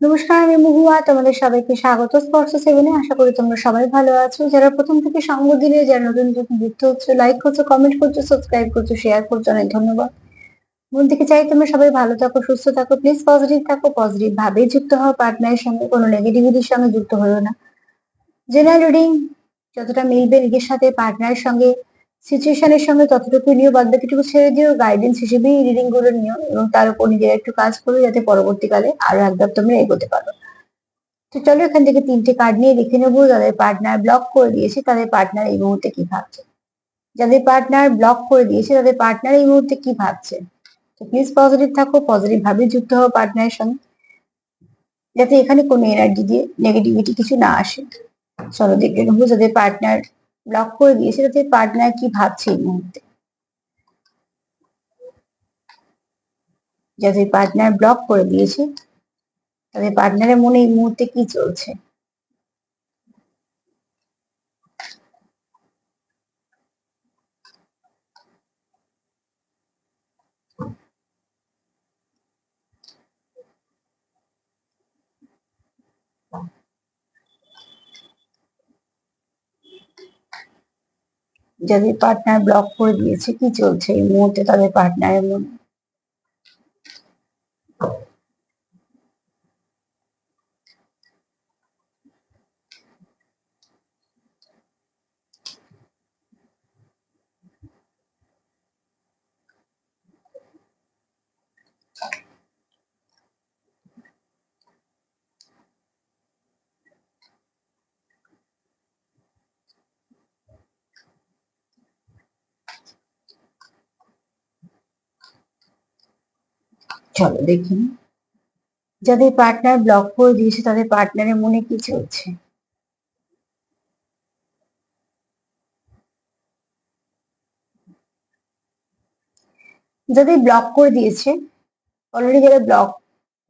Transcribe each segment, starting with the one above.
নমস্কার, আমি মহুয়া। তোমাদের সবাইকে স্বাগত। স্পর্শ সেভেনে আশা করি তোমরা সবাই ভালো আছো। যারা প্রথম থেকে সঙ্গ দিলে, যারা নতুন নতুন যুক্ত হচ্ছে লাইক করছ কমেন্ট করছ সাবস্ক্রাইব করছ শেয়ার করছ, অনেক ধন্যবাদ। মন থেকে চাই তোমরা সবাই ভালো থাকো, সুস্থ থাকো প্লিজ পজিটিভ থাকো পজিটিভ ভাবে যুক্ত হও পার্টনারের সঙ্গে কোনো নেগেটিভিটির সঙ্গে যুক্ত হয়েও না। জেনারেল রিডিং যতটা মিলবে, নিজের সাথে পার্টনারের সঙ্গে সিচুয়েশনের সঙ্গে ততটুকু নিয়েও বাদ বাকিটুকু ছেড়ে দিও গাইডেন্স হিসেবেই রিডিংগুলো নিও এবং তার উপর নিজের একটু কাজ করো যাতে পরবর্তীকালে আরও একবার তোমরা এগোতে পারো। তো চলো এখান থেকে তিনটে কার্ড নিয়ে দেখে নেব, যাদের পার্টনার ব্লক করে দিয়েছে, তাদের পার্টনার এই মুহূর্তে কি ভাবছে? যাদের পার্টনার ব্লক করে দিয়েছে, তাদের পার্টনার এই মুহূর্তে কি ভাবছে? তো প্লিজ পজিটিভ থাকো পজিটিভ ভাবে যুক্ত হও পার্টনারের সঙ্গে। যাতে এখানে কোনো এনার্জি দিয়ে নেগেটিভিটি কিছু না আসে। চলো দেখে নেব যাদের পার্টনার ব্লক করে দিয়েছে তাদের পার্টনার কি ভাবছে এই মুহূর্তে? যাদের পার্টনার ব্লক করে দিয়েছে তাদের পার্টনারের মনে এই মুহূর্তে কি চলছে? যাদের পার্টনার ব্লক করে দিয়েছে কি চলছে? এই মুহূর্তে তাদের পার্টনারের মনে চলো, দেখি। যাদের পার্টনার ব্লক করে দিয়েছে, তাদের পার্টনারের মনে কি চলছে? যাদের ব্লক করে দিয়েছে অলরেডি যারা ব্লক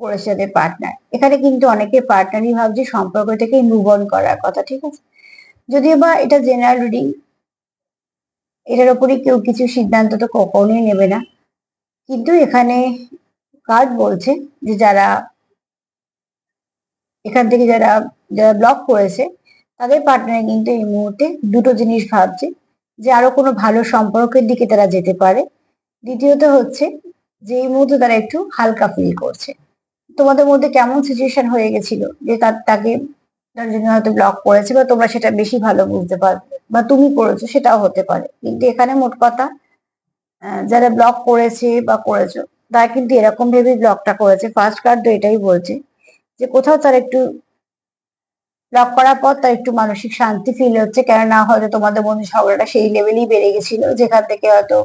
করেছে যাদের পার্টনার এখানে কিন্তু অনেকে পার্টনারই ভাবছে সম্পর্ক থেকে মুভ অন করার কথা, ঠিক আছে? যদিও বা এটা জেনারেল রিডিং এটার উপরে কেউ কিছু সিদ্ধান্ত তো কখনোই নেবে না। কিন্তু এখানে কার্ড বলছে যে যারা এখান থেকে যারা যারা ব্লক করেছে, তাদের পার্টনার কিন্তু এই মুহূর্তে দুটো জিনিস ভাবছে, যে আরও কোনো ভালো সম্পর্কের দিকে তারা যেতে পারে। দ্বিতীয়ত হচ্ছে যে এই মুহূর্তে তারা একটু হালকা ফিল করছে। তোমাদের মধ্যে কেমন সিচুয়েশন হয়ে গেছিল যে তার তাকে তার জন্য হয়তো ব্লক করেছে বা তোমরা সেটা বেশি ভালো বুঝতে পারবে বা তুমি করেছ সেটাও হতে পারে। কিন্তু এখানে মোট কথা যারা ব্লক করেছে বা করেছ তারা কিন্তু এরকম ভেবে ব্লকটা করেছে। ফার্স্ট কার্ড তো এটাই বলছে যে কোথাও তার একটু ব্লক করার পর তার একটু মানসিক শান্তি ফিল হচ্ছে। কেননা হয়তো তোমাদের মধ্যে ঝগড়াটা সেই লেভেলেই বেড়ে গেছিল, যেখান থেকে হয়তো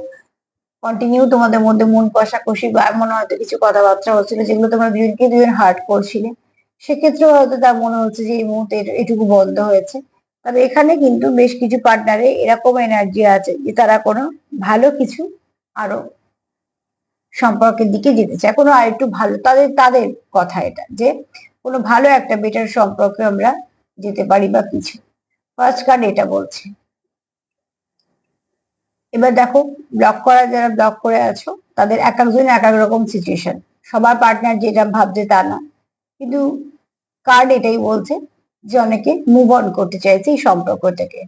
কন্টিনিউ তোমাদের মধ্যে মন কষাকষি বা এমন হয়তো কিছু কথাবার্তা হচ্ছিল যেগুলো তোমরা দুজনকে দুজন হার্ট করছিলে। সেক্ষেত্রেও হয়তো তার মনে হচ্ছে যে এই মুহূর্তে এটুকু বন্ধ হয়েছে। তবে এখানে কিন্তু বেশ কিছু পার্টনারে এরকম এনার্জি আছে যে তারা কোনো ভালো কিছু আরও সম্পর্কের দিকে যেতে চায়। কোনো আর একটু ভালো, তাদের তাদের কথা এটা যে কোনো ভালো একটা বেটার সম্পর্কে আমরা যেতে পারি বা কিছু। ফার্স্ট কার্ড এটা বলছে। এবার দেখো ব্লক করা যারা ব্লক করে আছো, তাদের এক একজন এক এক রকম সিচুয়েশন সবার পার্টনার যেটা ভাবছে তা না। কিন্তু কার্ড এটাই বলছে যে অনেকে মুভ অন করতে চাইছে এই সম্পর্ক থেকে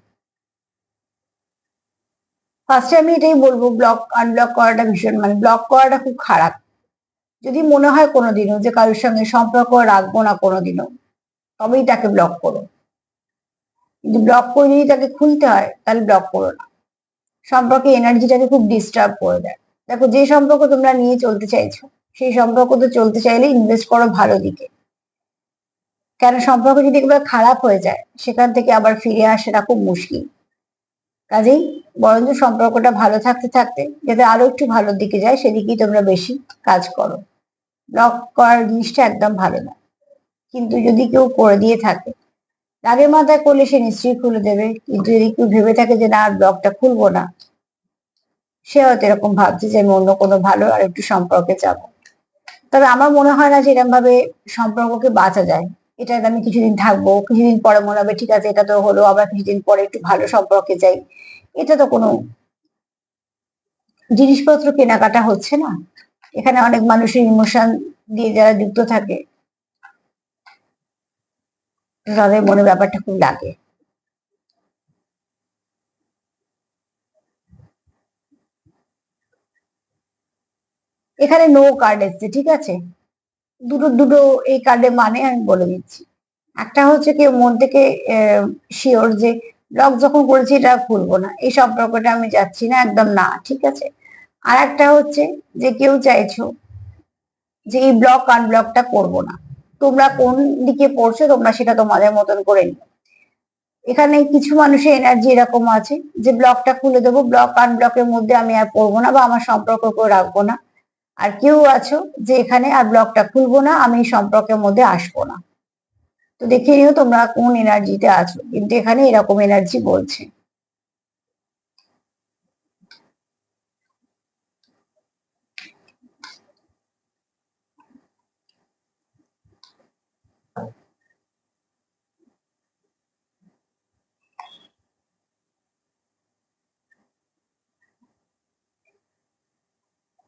ফার্স্টে আমি এটাই বলব ব্লক আনব্লক করাটা ভীষণ মানে ব্লক করাটা খুব খারাপ। যদি মনে হয় কোনোদিনও যে কারোর সঙ্গে সম্পর্ক রাখব না কোনোদিনও, তবেই তাকে ব্লক করো। যদি ব্লক করে যদি তাকে খুলতে হয়, তাহলে ব্লক করো না। সম্পর্কে এনার্জিটাকে খুব ডিস্টার্ব করে দেয়। দেখো, যে সম্পর্ক তোমরা নিয়ে চলতে চাইছো, সেই সম্পর্ক তো চলতে চাইলে ইনভেস্ট করো ভালো দিকে। কেন? সম্পর্ক যদি একবার খারাপ হয়ে যায়, সেখান থেকে আবার ফিরে আসাটা খুব মুশকিল। কাজেই বরঞ্চ সম্পর্কটা ভালো থাকতে থাকতে যাতে আরও একটু ভালোর দিকে যায়, সেদিকেই তোমরা বেশি কাজ করো। ব্লক করার জিনিসটা একদম ভালো না। কিন্তু যদি কেউ করে দিয়ে থাকে রাগের মাথায় করলে সে নিশ্চয়ই খুলে দেবে। কিন্তু যদি কেউ ভেবে থাকে যে না, আর ব্লকটা খুলবো না, সে হয়তো এরকম ভাবছে যে আমি অন্য কোনো ভালো আর একটু সম্পর্কে যাব তবে আমার মনে হয় না যে এরকম ভাবে সম্পর্ককে বাঁচা যায়। এটা আমি কিছুদিন থাকব, কিছুদিন পরে মনে হবে, ঠিক আছে, এটা তো হলো, আবার কিছুদিন পরে একটু ভালো সম্পর্কে যাই। এটা তো কোনো জিনিসপত্র কেনাকাটা হচ্ছে না। এখানে অনেক মানুষের ইমোশন দিয়ে যারা যুক্ত থাকে, তাদের মনে ব্যাপারটা খুব লাগে। এখানে নো কার্ড এসছে, ঠিক আছে? দুটো দুটো এই কার্ডের মানে আমি বলে দিচ্ছি। একটা হচ্ছে কেউ মন থেকে শিওর যে ব্লগ যখন করেছি এটা খুলবো না। এই সম্পর্কটা আমি যাচ্ছি না, একদম না, ঠিক আছে? আর একটা হচ্ছে যে কেউ চাইছো যে এই ব্লগ আনব্লকটা করব না। তোমরা কোন দিকে পড়ছো তোমরা সেটা তোমাদের মতন করে নিও। এখানে কিছু মানুষের এনার্জি এরকম আছে যে ব্লকটা খুলে দেবো ব্লক আনব্লকের মধ্যে আমি আর পড়ব না বা আমার সম্পর্ক করে রাখব না। আর কেউ আছো যে এখানে আর ব্লকটা খুলবো না, আমি এই সম্পর্কের মধ্যে আসব না। তো দেখে নিও তোমরা কোন এনার্জিতে আছো। কিন্তু এখানে এরকম এনার্জি বলছে।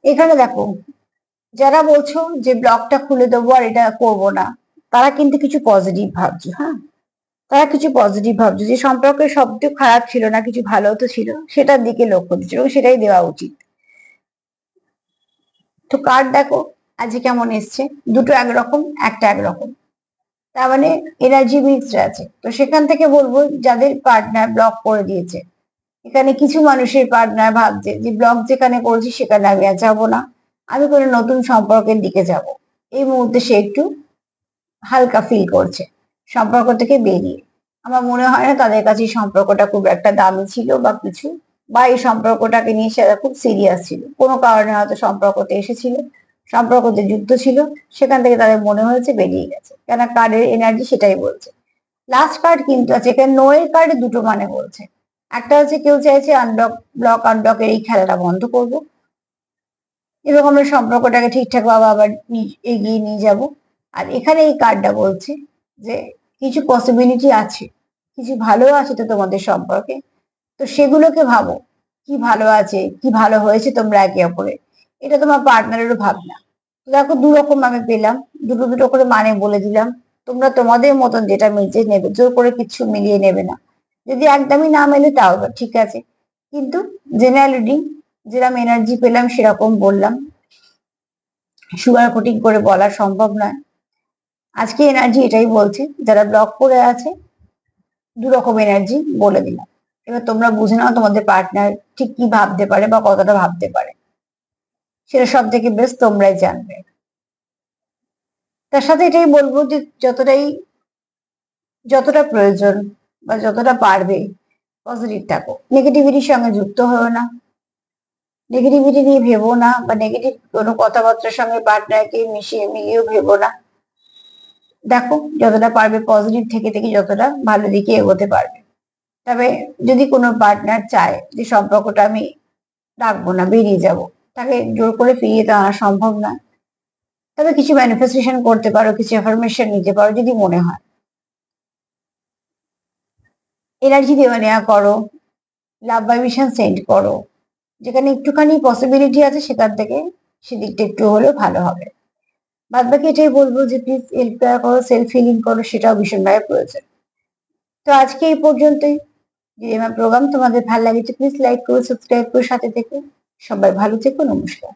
এখানে দেখো, যারা বলছো যে ব্লগটা খুলে দেবো আর এটা করব না, তারা কিন্তু কিছু পজিটিভ ভাবছ হ্যাঁ? তারা কিছু পজিটিভ ভাবছ, যে সম্পর্কের শব্দ খারাপ ছিল না, কিছু ভালো তো ছিল, সেটার দিকে লক্ষ্য দিচ্ছ এবং সেটাই দেওয়া উচিত। তো কার্ড দেখো, আজকে কেমন এসছে? দুটো একরকম, একটা একরকম। তার মানে এনার্জি মিক্সড আছে। তো সেখান থেকে বলব যাদের পার্টনার ব্লক করে দিয়েছে এখানে কিছু মানুষের পার্টনার ভাবছে যে ব্লগ যেখানে করছি সেখানে আমি আর যাব না। আমি কোনো নতুন সম্পর্কের দিকে যাব। এই মুহূর্তে সে একটু হালকা ফিল করছে। সম্পর্ক থেকে বেরিয়ে। আমার মনে হয় না তাদের কাছে সম্পর্কটা খুব একটা দামি ছিল বা কিছু, বা এই সম্পর্কটাকে নিয়ে সেটা খুব সিরিয়াস ছিল। কোনো কারণে হয়তো সম্পর্কতে এসেছিল, সম্পর্কতে যুদ্ধ ছিল, সেখান থেকে তাদের মনে হয়েছে বেরিয়ে গেছে। কেন কার্ডের এনার্জি সেটাই বলছে। লাস্ট কার্ড কিন্তু আছে। এখানে নোয়ের কার্ডে দুটো মানে বলছে। একটা হচ্ছে কেউ চাইছে আনব্লক ব্লক আনব্লকের এই খেলাটা বন্ধ করব। এরকম আমরা সম্পর্কটাকে ঠিকঠাক ভাবে আবার এগিয়ে নিয়ে যাব। আর এখানে এই কার্ডটা বলছে যে কিছু পসিবিলিটি আছে, কিছু ভালো আছে তো তোমাদের সম্পর্কে। তো সেগুলোকে ভাবো, কি ভালো আছে, কি ভালো হয়েছে তোমরা একে অপরে। এটা তোমার পার্টনারেরও ভাবনা। তো দেখো দু রকম আমি পেলাম, দুটো দুটো করে মানে বলে দিলাম। তোমরা তোমাদের মতন যেটা মিলছে নেবে, জোর করে কিছু মিলিয়ে নেবে না। যদি একদমই না মেলে তাও ঠিক আছে। কিন্তু জেনারেল রিডিং যেরকম এনার্জি পেলাম সেরকম বললাম। সুগার কোটিং করে বলা সম্ভব নয়। আজকে এনার্জি এটাই বলছে, যারা ব্লক করে আছে, দু রকম এনার্জি বলে দিলাম। এবার তোমরা বুঝে নাও তোমাদের পার্টনার ঠিক কি ভাবতে পারে বা কতটা ভাবতে পারে। সেটা সব থেকে বেশ তোমরাই জানবে। তার সাথে এটাই বলব যে যতটাই, যতটা প্রয়োজন বা যতটা পারবে পজিটিভ থাকো। নেগেটিভিটির সঙ্গে যুক্ত হও না। নেগেটিভিটি নিয়ে ভেবো না বা নেগেটিভ কোনো কথাবার্তার সঙ্গে পার্টনারকে মিশিয়ে মিলিয়েও ভেবো না। দেখো, যতটা পারবে পজিটিভ থেকে থেকে যতটা ভালো দিকে এগোতে পারবে। তবে যদি কোনো পার্টনার চায় যে সম্পর্কটা আমি রাখব না, বেরিয়ে যাব, তাকে জোর করে ফিরিয়ে তো আনা সম্ভব না। তবে কিছু ম্যানিফেস্টেশন করতে পারো, কিছু ইনফরমেশন নিতে পারো, যদি মনে হয়। এনার্জি দেওয়া নেওয়া করো লাভ ভাইব্রেশন সেন্ড করো, যেখানে একটুখানি পসিবিলিটি আছে সেখান থেকে সেদিকটা একটু হলেও ভালো হবে। বাদ বাকি এটাই বলব যে প্লিজ হেল্প কেয়ার করো সেলফ হিলিং করো, সেটাও ভীষণভাবে প্রয়োজন। তো আজকে এই পর্যন্তই। যদি আমার প্রোগ্রাম তোমাদের ভালো লাগে প্লিজ লাইক করো সাবস্ক্রাইব করো, সাথে থেকে। সবাই ভালো থেকো, নমস্কার।